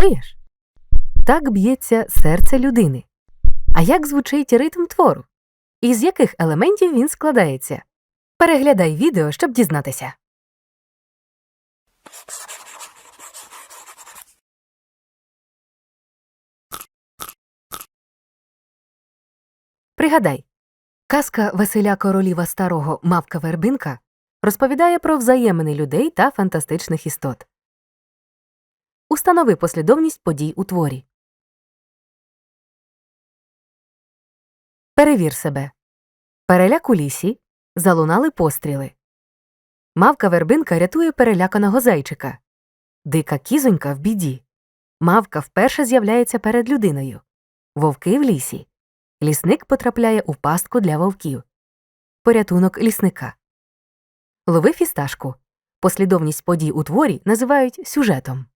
Чуєш? Так б'ється серце людини. А як звучить ритм твору? Із яких елементів він складається? Переглядай відео, щоб дізнатися. Пригадай, казка Василя Короліва Старого Мавка Вербинка розповідає про взаємини людей та фантастичних істот. Установи послідовність подій у творі. Перевір себе. Переляк у лісі. Залунали постріли. Мавка вербинка рятує переляканого зайчика. Дика кізонька в біді. Мавка вперше з'являється перед людиною. Вовки в лісі. Лісник потрапляє у пастку для вовків. Порятунок лісника. Лови фісташку. Послідовність подій у творі називають сюжетом.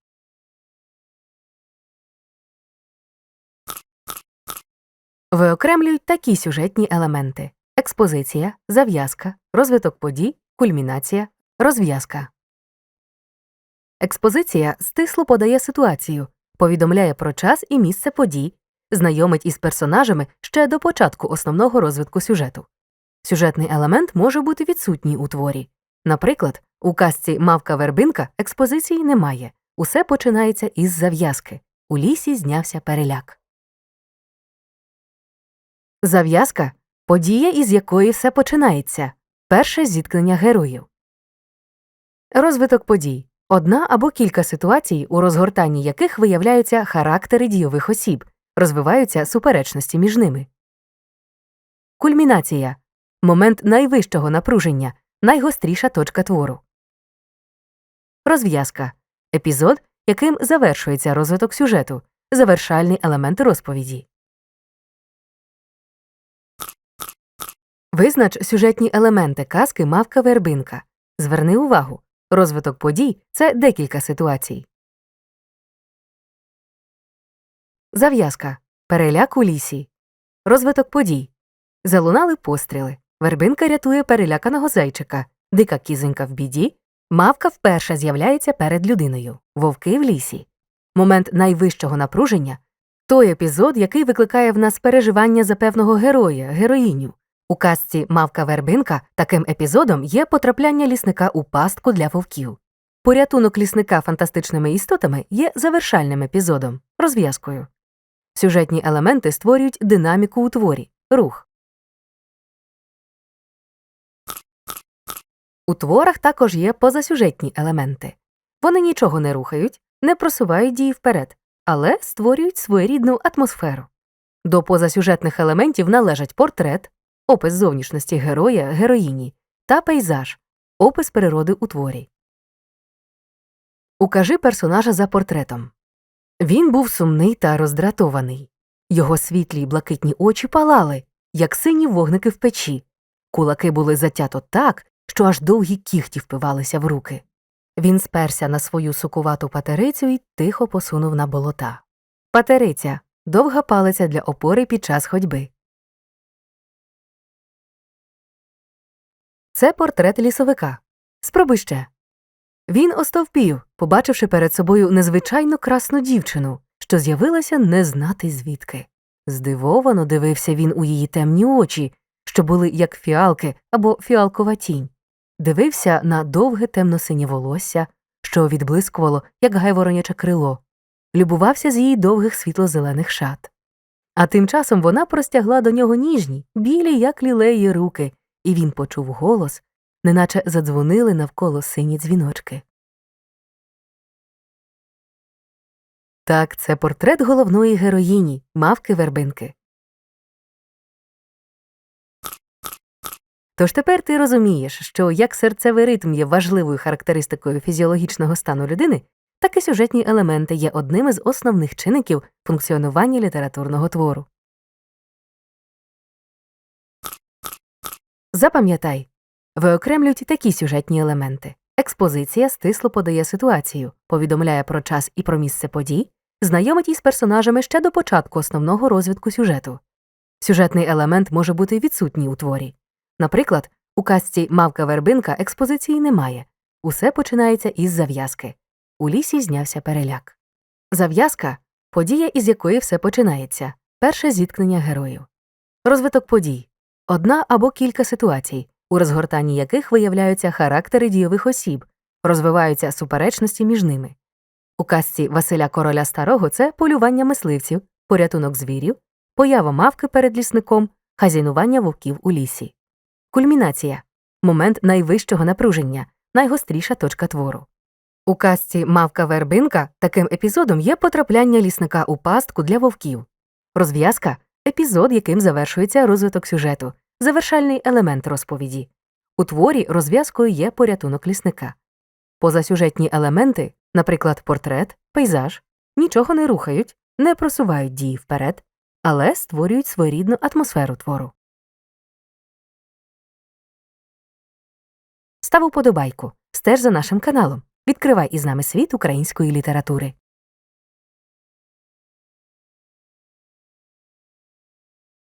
Виокремлюють такі сюжетні елементи: експозиція, зав'язка, розвиток подій, кульмінація, розв'язка. Експозиція стисло подає ситуацію, повідомляє про час і місце подій, знайомить із персонажами ще до початку основного розвитку сюжету. Сюжетний елемент може бути відсутній у творі. Наприклад, у казці Мавка Вербинка експозиції немає. Усе починається із зав'язки. У лісі знявся переляк. Зав'язка подія, із якої все починається перше зіткнення героїв. Розвиток подій одна або кілька ситуацій, у розгортанні яких виявляються характери дійових осіб, розвиваються суперечності між ними. Кульмінація момент найвищого напруження, найгостріша точка твору. Розв'язка епізод, яким завершується розвиток сюжету, завершальний елемент розповіді. Визнач сюжетні елементи казки Мавка Вербинка. Зверни увагу. Розвиток подій це декілька ситуацій. Зав'язка. Переляк у лісі. Розвиток подій. Залунали постріли. Вербинка рятує переляканого зайчика. Дика кізонька в біді. Мавка вперше з'являється перед людиною. Вовки в лісі. Момент найвищого напруження той епізод, який викликає в нас переживання за певного героя, героїню. У казці Мавка Вербинка таким епізодом є потрапляння лісника у пастку для вовків. Порятунок лісника фантастичними істотами є завершальним епізодом, розв'язкою. Сюжетні елементи створюють динаміку у творі, рух. У творах також є позасюжетні елементи. Вони нічого не рухають, не просувають дії вперед, але створюють своєрідну атмосферу. До позасюжетних елементів належать портрет, опис зовнішності героя, героїні та пейзаж, опис природи у творі. Укажи персонажа за портретом. Він був сумний та роздратований. Його світлі й блакитні очі палали, як сині вогники в печі. Кулаки були затято так, що аж довгі кіхті впивалися в руки. Він сперся на свою сукувату патерицю і тихо посунув на болота. Патериця довга палиця для опори під час ходьби. Це портрет лісовика. Спробуй ще. Він остовпів, побачивши перед собою незвичайно красну дівчину, що з'явилася не знати звідки. Здивовано дивився він у її темні очі, що були як фіалки або фіалкова тінь. Дивився на довге темно-синє волосся, що відблискувало, як гайвороняче крило, любувався з її довгих світло-зелених шат. А тим часом вона простягла до нього ніжні, білі, як лілеї руки, і він почув голос, неначе задзвонили навколо сині дзвіночки. Так, це портрет головної героїні, мавки вербинки. Тож тепер ти розумієш, що як серцевий ритм є важливою характеристикою фізіологічного стану людини, так і сюжетні елементи є одним із основних чинників функціонування літературного твору. Запам'ятай, виокремлюють такі сюжетні елементи. Експозиція стисло подає ситуацію, повідомляє про час і про місце подій, знайомить із персонажами ще до початку основного розвитку сюжету. Сюжетний елемент може бути відсутній у творі. Наприклад, у казці Мавка Вербинка експозиції немає. Усе починається із зав'язки. У лісі знявся переляк. Зав'язка подія, із якої все починається. Перше зіткнення героїв. Розвиток подій одна або кілька ситуацій, у розгортанні яких виявляються характери дійових осіб, розвиваються суперечності між ними. У казці Василя Короля Старого це полювання мисливців, порятунок звірів, поява мавки перед лісником, хазяйнування вовків у лісі. Кульмінація момент найвищого напруження, найгостріша точка твору. У казці Мавка Вербинка таким епізодом є потрапляння лісника у пастку для вовків. Розв'язка епізод, яким завершується розвиток сюжету, завершальний елемент розповіді. У творі розв'язкою є порятунок лісника. Позасюжетні елементи, наприклад, портрет, пейзаж, нічого не рухають, не просувають дії вперед, але створюють своєрідну атмосферу твору. Став уподобайку, стеж за нашим каналом. Відкривай із нами світ української літератури.